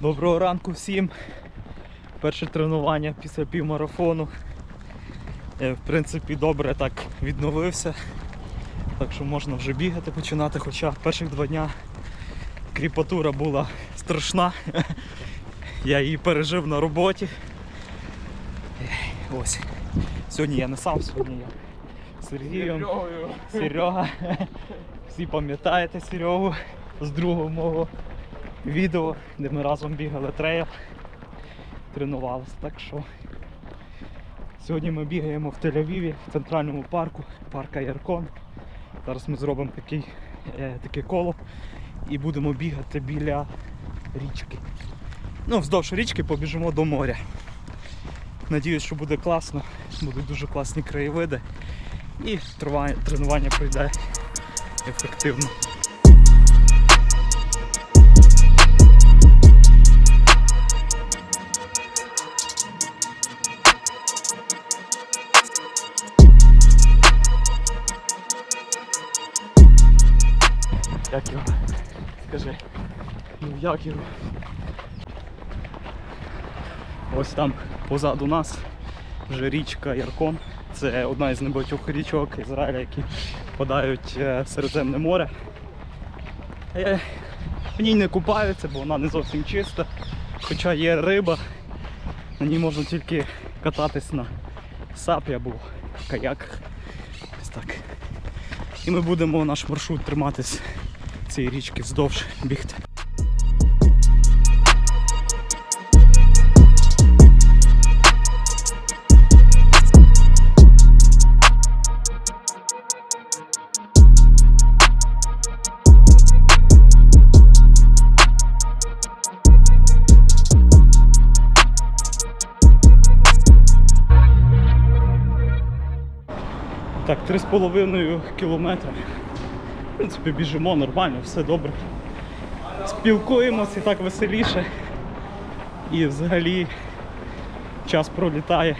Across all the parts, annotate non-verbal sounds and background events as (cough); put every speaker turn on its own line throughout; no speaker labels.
Доброго ранку всім. Перше тренування після півмарафону. Я, в принципі, добре так відновився. Так що можна вже бігати починати, хоча перших два дня кріпатура була страшна. Я її пережив на роботі. Ось. Сьогодні я не сам, сьогодні я з Сергієм. Серега. Всі пам'ятаєте Серегу з другого мого відео, де ми разом бігали трейл, тренувалися. Так що сьогодні ми бігаємо в Тель-Авіві, в центральному парку, парк Аяркон. Зараз ми зробимо такий, е, таке коло і будемо бігати біля річки. Ну, вздовж річки побіжимо до моря. Надіюсь, що буде класно, будуть дуже класні краєвиди і тренування пройде ефективно. Як його? Скажи. Ну як його? Ось там позаду нас вже річка Яркон. Це одна із небагатьох річок Ізраїля, які впадають е, в Середземне море. Е, В ній не купаються, бо вона не зовсім чиста. Хоча є риба, на ній можна тільки кататись на сапі або каяках. Ось так. І ми будемо наш маршрут триматись цієї річки вздовж бігти. Так, 3,5 кілометри. Принципі, біжимо нормально, все добре. Спілкуємося і так веселіше. І взагалі час пролітає.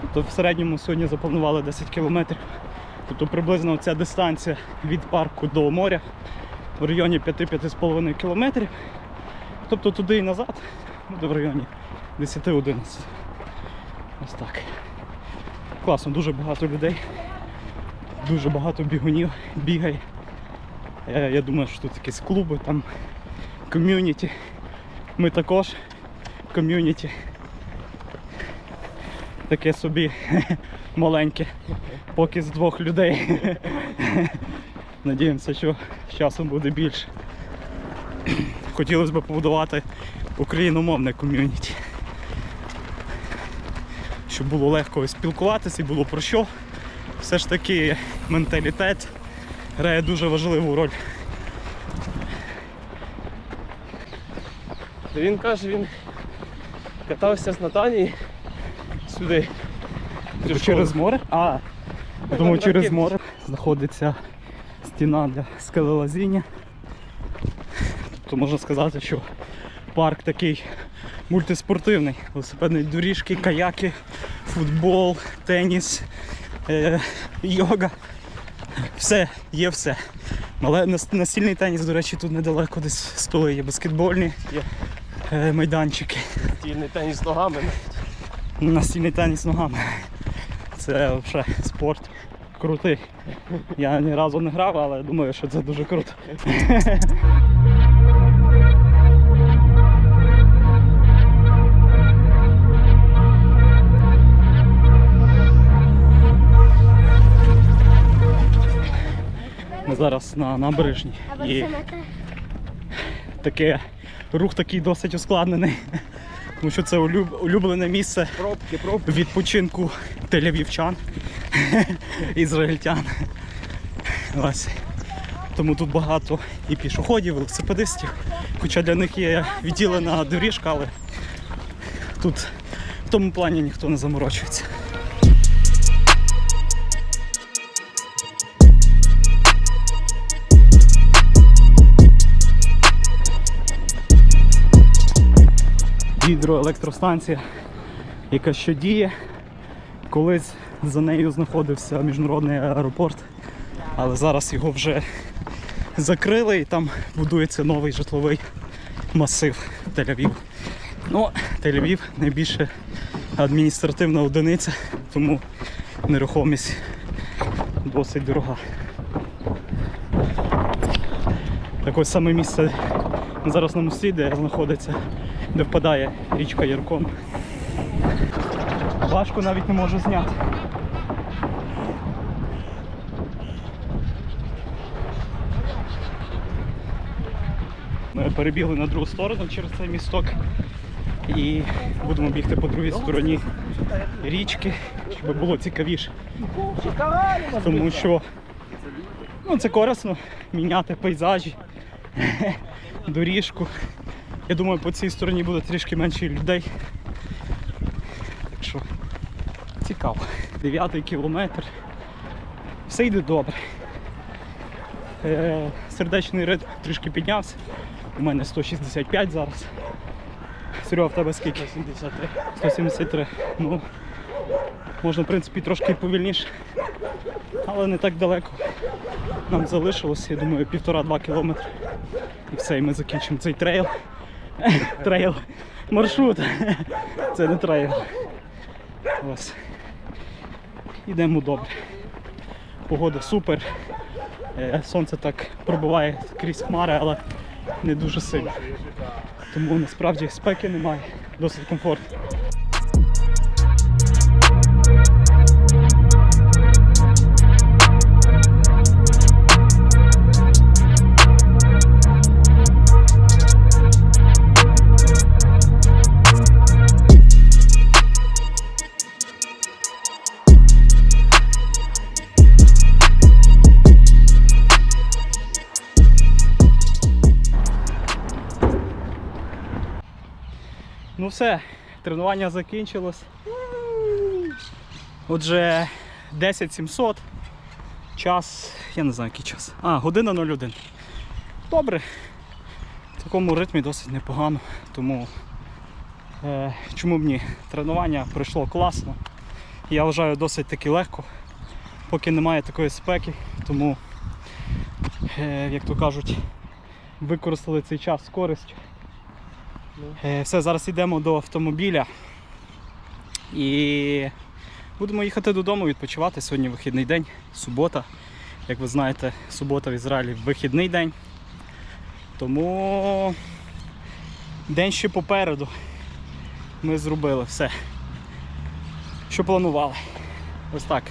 Тобто в середньому сьогодні запланували 10 кілометрів. Тобто приблизно ця дистанція від парку до моря в районі 5-5,5 кілометрів. Тобто туди і назад буде в районі 10-11. Ось так. Класно, дуже багато людей, дуже багато бігунів бігає. Я, я думаю, що тут якісь клуби, там ком'юніті. Ми також ком'юніті. Таке собі (laughs) маленьке, поки з двох людей. (laughs) Надіємося, що з часом буде більше. (clears throat) Хотілося б побудувати україномовне ком'юніті щоб було легко спілкуватися і було про що. Все ж таки менталітет грає дуже важливу роль.
Він каже, він катався з Наталії сюди. До
Через море? А,
Ну,
тому через море знаходиться стіна для скелелазіння. Тобто можна сказати, що парк такий мультиспортивний. Велосипедні доріжки, каяки, футбол, теніс, е, йога. Все, є все. Але настільний теніс, до речі, тут недалеко десь столи є баскетбольні
Є.
е, майданчики.
Стільний теніс ногами.
Настільний теніс ногами. Це взагалі спорт крутий. Я ні разу не грав, але думаю, що це дуже круто. (laughs) Ми зараз на набережній і таке рух такий досить ускладнений, тому що це улюб- улюблене місце
Пробки, пробки.
відпочинку телявівчан, (laughs) ізраїльтян. Ось. Тому тут багато і пішоходів, і велосипедистів. Хоча для них є відділена доріжка, але тут в тому плані ніхто не заморочується. Гідроелектростанція, яка ще діє. Колись за нею знаходився міжнародний аеропорт, але зараз його вже закрили і там будується новий житловий масив Тель-Авів. Ну, Тель-Авів найбільше адміністративна одиниця, тому нерухомість досить дорога. Так ось саме місце зараз на мості, де знаходиться, де впадає річка Яркон. Важко навіть не можу зняти. Ми перебігли на другу сторону через цей місток і будемо бігти по другій стороні річки, щоб було цікавіше. Тому що ну, це корисно міняти пейзажі, (laughs) доріжку. Я думаю, по цій стороні буде трішки менше людей. Так що цікаво. Дев'ятий кілометр. Все йде добре. Е, сердечний ритм трішки піднявся. У мене 165 зараз. Серега, в тебе скільки?
73.
173. Ну, можна, в принципі, трошки повільніше, але не так далеко. Нам залишилось, я думаю, півтора-два кілометри. І все, і ми закінчимо цей трейл. (laughs) Трейл. Маршрут. Це не трейл. Ось. Ідемо добре. Погода супер. Е, Сонце так пробиває крізь хмари, але не дуже сильно. Тому насправді спеки немає, досить комфортно. Ну все, тренування закінчилось. Отже, 10700. Час, я не знаю який час. А, година 01. Добре. В такому ритмі досить непогано. Тому е, чому б ні? Тренування пройшло класно. Я вважаю досить таки легко, поки немає такої спеки, тому, е, як то кажуть, використали цей час з користю. Е, Все, зараз йдемо до автомобіля і будемо їхати додому відпочивати. Сьогодні вихідний день, субота. Як ви знаєте, субота в Ізраїлі вихідний день. Тому день ще попереду. Ми зробили все, що планували. Ось так.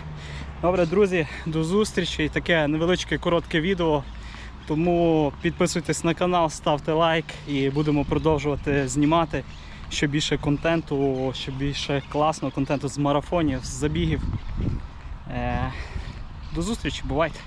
Добре, друзі, до зустрічі. Таке невеличке коротке відео. Тому підписуйтесь на канал, ставте лайк і будемо продовжувати знімати ще більше контенту, ще більше класного контенту з марафонів, з забігів. Е, До зустрічі, бувайте!